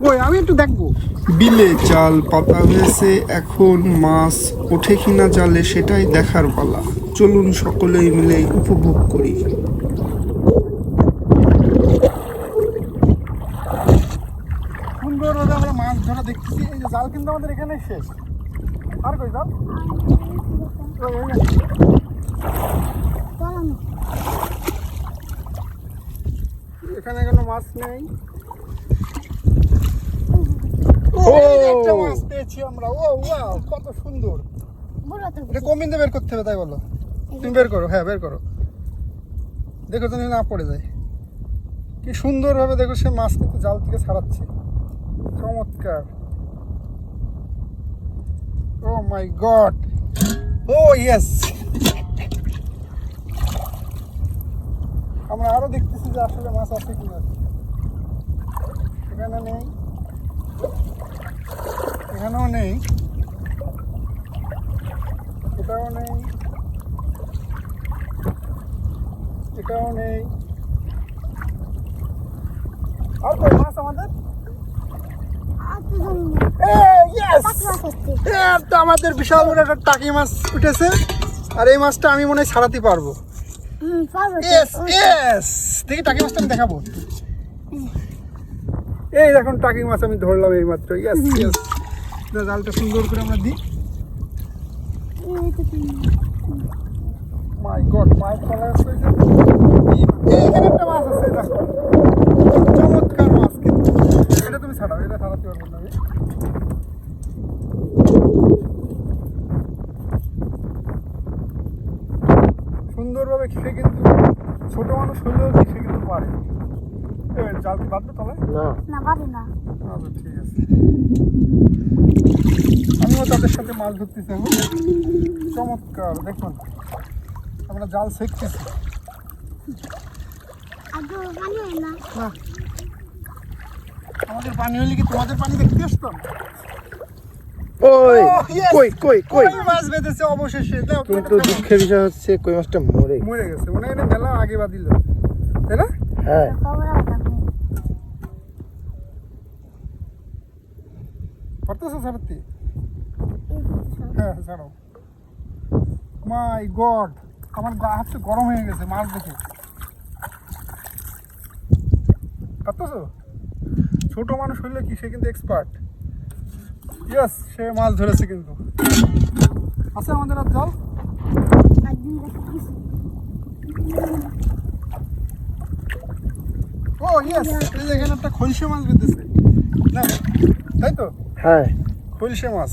কই আমি একটু দেখব। বিলে জাল পাতা হয়েছে এখন মাছ ওঠে কিনা জালে সেটাই দেখার পালা। চলুন সকলেই মিলে উপভোগ করি। সুন্দরভাবে আমরা মাছ ধরা দেখতেছি। এই যে জাল কিন্তু আমাদের এখানে শেষ। আর কই জাল। এখানে কোনো মাছ নেই। একটা মাছ পেয়েছি আমরা। ও ওয়াও কত সুন্দর। এটা বের করতে হবে তাই বলো? তুমি বের করো হ্যাঁ বের করো। দেখো না পড়ে যায়। কি সুন্দরভাবে দেখো সে মাছ কিন্তু জাল থেকে ছাড়াচ্ছে। চমৎকার। ও মাই গড। ও ইয়েস আমরা আরও দেখতেছি যে আসলে মাছ আছে কিনা। এখানে নেই। এখানেও নেই। এটাও নেই। এটাও নেই। আর কই মাছ আমাদের? আমাদের বিশাল বড় একটা টাকি মাছ উঠেছে। আর এই মাছটা আমি মনে হয় ছাড়াতে পারব। দেখি টাকি মাছটা আমি দেখাবো। এই দেখুন, টাকি মাছ আমি ধরলাম এই মাত্র ইয়েস ইয়েস জালটা সুন্দর করে আমরা দিই। মাই গড মায়ের আছে এইখানে একটা মাছ আছে দেখো। চমৎকার মাছ কিন্তু। এটা তুমি ছাড়াও এটা ছাড়াতে পারব না। সুন্দরভাবে খেয়ে কিন্তু ছোট মানুষ হলেও খেয়ে কিন্তু পারে। জাল কি বাঁধবে তলায় আচ্ছা ঠিক আছে। তাদের সাথে মাছ ধরতেছি এখন চমৎকার দেখুন। আমরা জাল শেখতেছি না? আমাদের পানি হলে কি তোমাদের পানি দেখতে আসতাম? Oh, কই কই কই? কই মাছ বেঁধেছে অবশেষে? দাও তুমি কিন্তু দুঃখের বিষয় হচ্ছে কই মাছটা মরে। মরে গেছে। মনে হয় আগে বাদিল তাই না? হ্যাঁ। পারতেছো ছাড়তে ছাড়ো মাই গড আমার গা হাতটা গরম হয়ে গেছে মাছ দেখে। পারতেছো? ছোট মানুষ হইলে কি সে কিন্তু এক্সপার্ট ইয়েস সে মাছ ধরেছে কিন্তু। আছে আমাদের আর জল? ও ইয়েস এই এখানে একটা খলসে মাছ বেঁধেছে। না তাই তো? হ্যাঁ। খলসে মাছ।